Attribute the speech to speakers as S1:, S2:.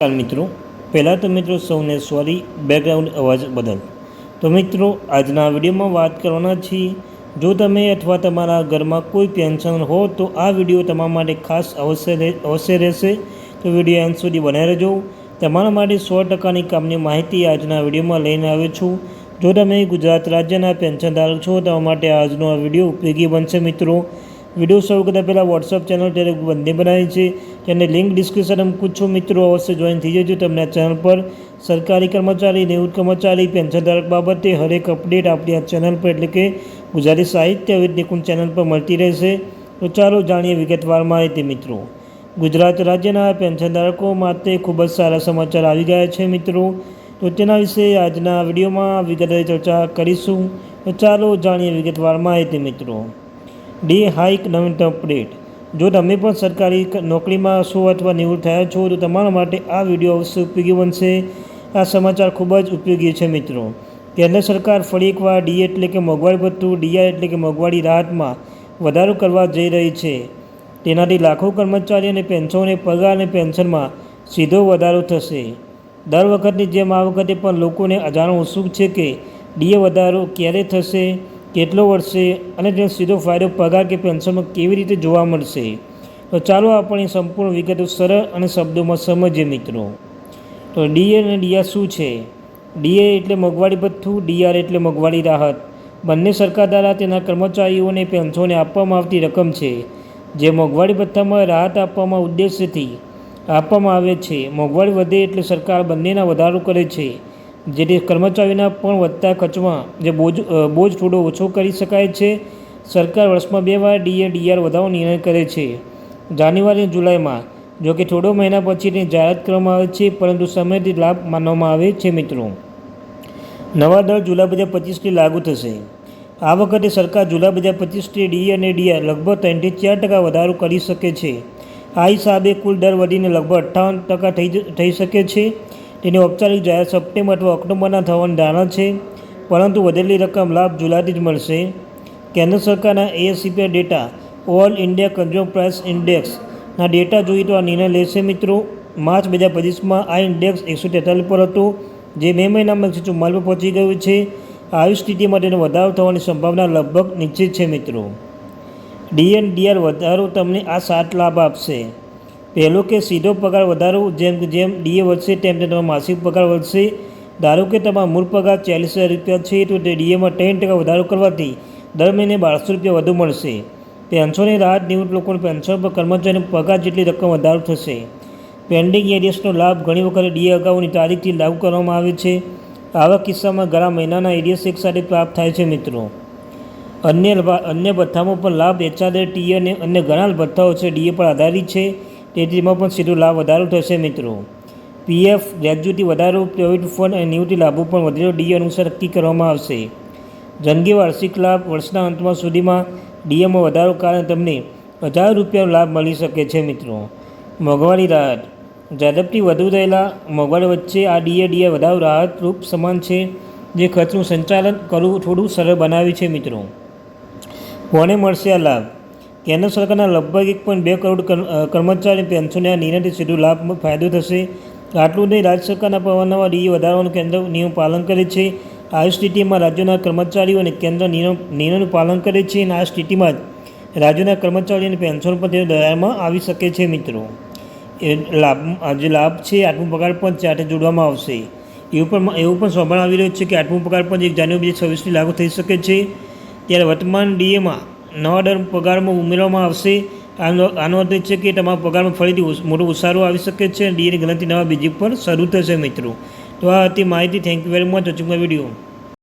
S1: મિત્રો. પહેલાં તો મિત્રો સૌને સોરી બેકગ્રાઉન્ડ અવાજ બદલ. તો મિત્રો, આજના વિડીયોમાં વાત કરવાના છીએ, જો તમે અથવા તમારા ઘરમાં કોઈ પેન્શન હો, તો આ વીડિયો તમારા માટે ખાસ અવશ્ય અવશ્ય રહેશે. તો વીડિયો અંત સુધી બનાવી રહેજો. તમારા માટે સો ટકાની કામની માહિતી આજના વિડીયોમાં લઈને આવ્યો છું. જો તમે ગુજરાત રાજ્યના પેન્શનધારક છો તમારા માટે આજનો આ વીડિયો ઉપયોગી બનશે મિત્રો. વીડિયો શરૂ કરતાં પહેલાં વોટ્સઅપ ચેનલ ત્યારે બંને બનાવી છે તેને લિંક ડિસ્ક્રિપ્શનમાં મૂકું છું મિત્રો, અવશ્ય જોઈન થઈ જજો તમને આ ચેનલ પર. સરકારી કર્મચારી નિવૃત્ત કર્મચારી પેન્શનધારક બાબતે હરેક અપડેટ આપણી આ ચેનલ પર, એટલે કે ગુજરાતી સાહિત્ય વિદ ચેનલ પર મળતી રહેશે. તો ચાલો જાણીએ વિગતવાર માહિતી મિત્રો. ગુજરાત રાજ્યના પેન્શનધારકો માટે ખૂબ જ સારા સમાચાર આવી ગયા છે મિત્રો. તો તેના વિશે આજના વિડીયોમાં વિગતે ચર્ચા કરીશું. તો ચાલો જાણીએ વિગતવાર માહિતી મિત્રો. ડી હાઇક નવીનતમ અપડેટ. જો તમે પણ સરકારી નોકરીમાં છો અથવા નિવૃત્ત થયા છો, તો તમારા માટે આ વીડિયો અવશ્ય ઉપયોગી બનશે. આ સમાચાર ખૂબ જ ઉપયોગી છે મિત્રો. કેન્દ્ર સરકાર ફરી એકવાર ડી એટલે કે મોંઘવારી ભથ્થું ડીઆર એટલે કે મોંઘવારી રાહતમાં વધારો કરવા જઈ રહી છે. તેનાથી લાખો કર્મચારી અને પેન્શનોને પગાર અને પેન્શનમાં સીધો વધારો થશે. દર વખતની જેમ આ વખતે પણ લોકોને અજાણો ઉત્સુક છે કે ડીએ વધારો ક્યારે થશે? કેટલો વર્ષે અને તેનો સીધો ફાયદો, પગાર કે પેન્શનમાં કેવી રીતે જોવા મળશે? તો ચાલો આપણે સંપૂર્ણ વિગતો સરળ અને શબ્દોમાં સમજીએ મિત્રો. તો ડીએ અને ડીઆર શું છે? ડીએ એટલે મોંઘવારી ભથ્થું ડીઆર એટલે મોંઘવારી રાહત. બંને સરકાર દ્વારા તેના કર્મચારીઓને પેન્શનને આપવામાં આવતી રકમ છે. જે મોંઘવારી ભથ્થામાં રાહત આપવામાં ઉદ્દેશ્યથી આપવામાં આવે છે. મોંઘવારી વધે એટલે સરકાર બંનેના વધારો કરે છે. જેથી કર્મચારીઓના પણ વધતા ખર્ચમાં જે બોજ બોજ થોડો ઓછો કરી શકાય છે. સરકાર વર્ષમાં બે વાર ડીએ ડીઆર વધારવાનો નિર્ણય કરે છે. જાન્યુઆરી અને જુલાઈમાં, જો કે થોડો મહિના પછી તેની જાહેરાત કરવામાં આવે છે, પરંતુ સમયથી લાભ માનવામાં આવે છે મિત્રો. નવા દર જુલાઈ બે હજાર પચીસથી લાગુ થશે. આ વખતે સરકાર જુલાઈ બે પચીસથી ડી અને ડીઆર લગભગ ત્રણથી ચાર ટકા વધારો કરી શકે છે. આ હિસાબે કુલ દર વધીને લગભગ અઠ્ઠાવન ટકા થઈ થઈ શકે છે. તેની ઔપચારિક જાહેરાત સપ્ટેમ્બર અથવા ઓક્ટોબરના થવાની ધારણા છે. પરંતુ વધેલી રકમ લાભ જુલાઈથી જ મળશે. કેન્દ્ર સરકારના ASCP data, all India consumer price ઇન્ડેક્સના data જોઈએ તો આ નિર્ણય લેશે મિત્રો. માર્ચ બે હજાર પચીસમાં આ ઇન્ડેક્સ એકસો તેતાલીસ પર હતો, જે મે મહિનામાં એકસો ચુમ્માલીસ પર પહોંચી ગયું છે. આવી સ્થિતિમાં તેનો વધારો થવાની સંભાવના લગભગ નિશ્ચિત છે મિત્રો. ડીએન ડીઆર વધારો તમને આ સાત લાભ આપશે. પહેલો કે સીધો પગાર વધારો જેમ જેમ ડીએ વધશે તેમ તેમ તમારો માસિક પગાર વધશે. ધારો કે તમારો મૂળ પગાર ચાલીસ હજાર રૂપિયા છે, તો તે ડીએમાં ત્રણ ટકા વધારો કરવાથી દર મહિને બારસો રૂપિયા વધુ મળશે. પેન્શનની રાહત નિવૃત્ત લોકોને પેન્શન પર કર્મચારીનો પગાર જેટલી રકમ વધારો થશે. પેન્ડિંગ એરિયસનો લાભ ઘણી વખત ડીએ અગાઉની તારીખથી લાગુ કરવામાં આવે છે. આવા કિસ્સામાં ઘણા મહિનાના એરિયસ એક સાથે પ્રાપ્ત થાય છે, મિત્રો. અન્ય અન્ય ભથ્થામાં પણ લાભ એચઆરએ ટી અને અન્ય ઘણા ભથ્થાઓ છે, ડીએ પર આધારિત છે. તેમાં પણ સીધો લાભ વધારો થશે મિત્રો. પીએફ ગ્રેજ્યુટી વધારો પ્રોવિડ ફંડ અને નિવૃત્તિ લાભો પણ વધેલો ડીએ અનુસાર નક્કી કરવામાં આવશે. જંગી વાર્ષિક લાભ વર્ષના અંતમાં સુધીમાં ડીએમાં વધારો કારણે તમને હજાર રૂપિયાનો લાભ મળી શકે છે મિત્રો. મોંઘવારી રાહત. ઝડપથી વધુ રહેલા મોંઘવારી વચ્ચે આ ડીએ ડીએ વધારો રાહતરૂપ સમાન છે, જે ખર્ચનું સંચાલન કરવું થોડું સરળ બનાવ્યું છે મિત્રો. કોને મળશે આ લાભ? કેન્દ્ર સરકારના લગભગ એક પોઈન્ટ બે કરોડ કર્મચારી પેન્શનને આ નિર્ણયથી સીધો લાભ ફાયદો થશે. આટલું નહીં, રાજ્ય સરકારના પરવાનામાં ડી વધારવાનું કેન્દ્ર નિયમ પાલન કરે છે. આ સ્થિતિમાં રાજ્યોના કર્મચારીઓ અને કેન્દ્ર નિયમોનું પાલન કરે છે અને આ સ્થિતિમાં જ રાજ્યોના કર્મચારીઓની પેન્શન પણ તેનો દયામાં આવી શકે છે મિત્રો. એ લાભ જે લાભ છે આઠમો પગાર પણ સાથે જોડવામાં આવશે. એવું પણ એવું પણ સાંભળવા આવી રહ્યું છે કે આઠમો પગાર પણ એક જાન્યુઆરી બે છવ્વીસથી લાગુ થઈ શકે છે. ત્યારે વર્તમાન ડીએમાં નવા દર પગારમાં ઉમેરવામાં આવશે. આનો આનો અર્થ છે કે તમારા પગારમાં ફરીથી મોટો ઉસારો આવી શકે છે ડીએની ગણતરી નવા બીજી પર શરૂ થશે મિત્રો. તો આ હતી માહિતી. Thank you very much watching video.